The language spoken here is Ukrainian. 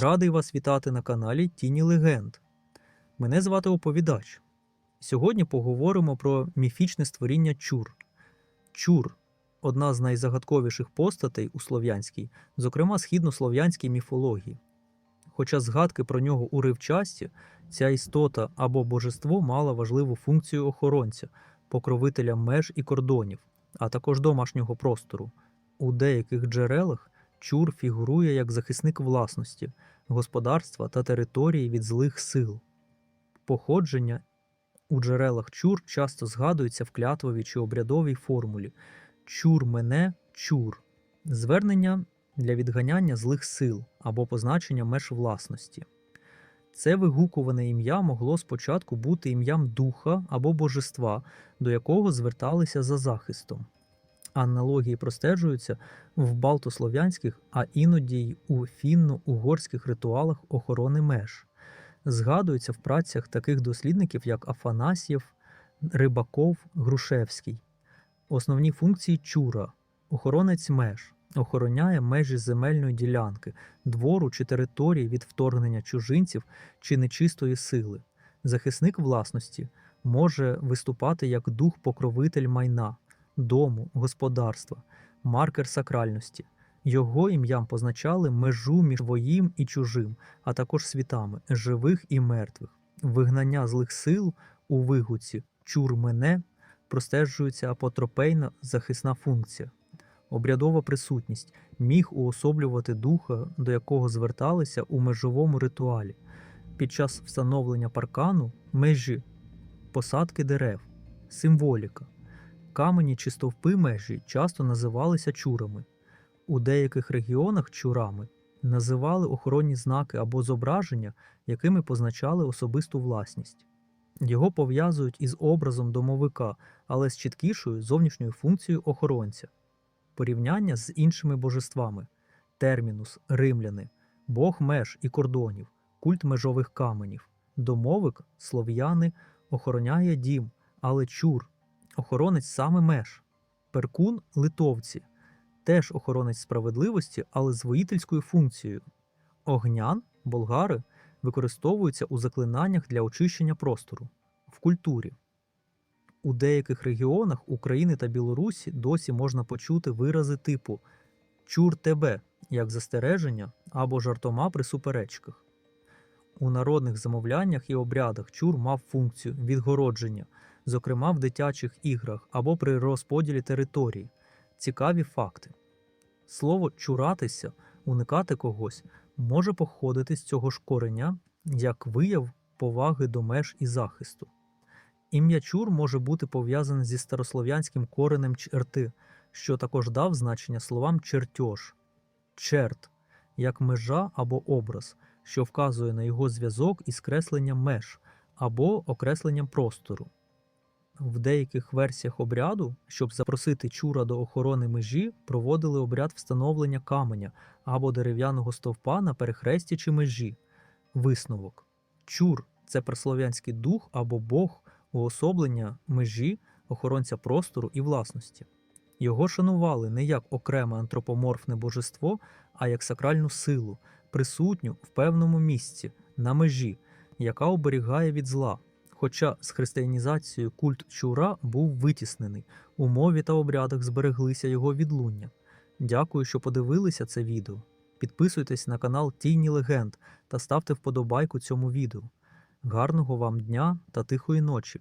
Радий вас вітати на каналі Тіні Легенд. Мене звати Оповідач. Сьогодні поговоримо про міфічне створіння Чур. Чур одна з найзагадковіших постатей у слов'янській, зокрема східнослов'янській міфології. Хоча згадки про нього уривчасті, ця істота або божество мала важливу функцію охоронця, покровителя меж і кордонів, а також домашнього простору. У деяких джерелах Чур фігурує як захисник власності, господарства та території від злих сил. Походження у джерелах чур часто згадується в клятвовій чи обрядовій формулі чур мене чур звернення для відганяння злих сил або позначення меж власності. Це вигукуване ім'я могло спочатку бути ім'ям духа або божества, до якого зверталися за захистом. Аналогії простежуються в балтослов'янських, а іноді й у фінно-угорських ритуалах охорони меж. Згадується в працях таких дослідників, як Афанасьєв, Рибаков, Грушевський. Основні функції чура охоронець меж, охороняє межі земельної ділянки, двору чи території від вторгнення чужинців чи нечистої сили. Захисник власності може виступати як дух-покровитель майна, дому, господарства, маркер сакральності. Його ім'ям позначали межу між своїм і чужим, а також світами живих і мертвих. Вигнання злих сил у вигуці чур мене простежується апотропейна захисна функція. Обрядова присутність міг уособлювати духа, до якого зверталися у межовому ритуалі. Під час встановлення паркану межі, посадки дерев, символіка. Камені чи стовпи межі часто називалися чурами. У деяких регіонах чурами називали охоронні знаки або зображення, якими позначали особисту власність. Його пов'язують із образом домовика, але з чіткішою зовнішньою функцією охоронця. Порівняння з іншими божествами термінус, римляни, бог меж і кордонів, культ межових каменів, домовик, слов'яни, охороняє дім, але чур, охоронець саме меж, перкун литовці, теж охоронець справедливості, але з воїтельською функцією. Огнян, болгари, використовуються у заклинаннях для очищення простору в культурі. У деяких регіонах України та Білорусі досі можна почути вирази типу чур тебе як застереження або жартома при суперечках. У народних замовляннях і обрядах чур мав функцію відгородження, зокрема в дитячих іграх або при розподілі території. Цікаві факти. Слово чуратися, уникати когось може походити з цього ж кореня як вияв поваги до меж і захисту. Ім'я чур може бути пов'язане зі старослов'янським коренем черти, що також дав значення словам чертьож, черт, як межа або образ, що вказує на його зв'язок із кресленням меж або окресленням простору. В деяких версіях обряду, щоб запросити чура до охорони межі, проводили обряд встановлення каменя або дерев'яного стовпа на перехресті чи межі. Висновок. Чур це прослов'янський дух або Бог уособлення межі, охоронця простору і власності. Його шанували не як окреме антропоморфне божество, а як сакральну силу, присутню в певному місці, на межі, яка оберігає від зла. Хоча з християнізацією культ чура був витіснений, у мові та обрядах збереглися його відлуння. Дякую, що подивилися це відео. Підписуйтесь на канал Тійні Легенд та ставте вподобайку цьому відео. Гарного вам дня та тихої ночі!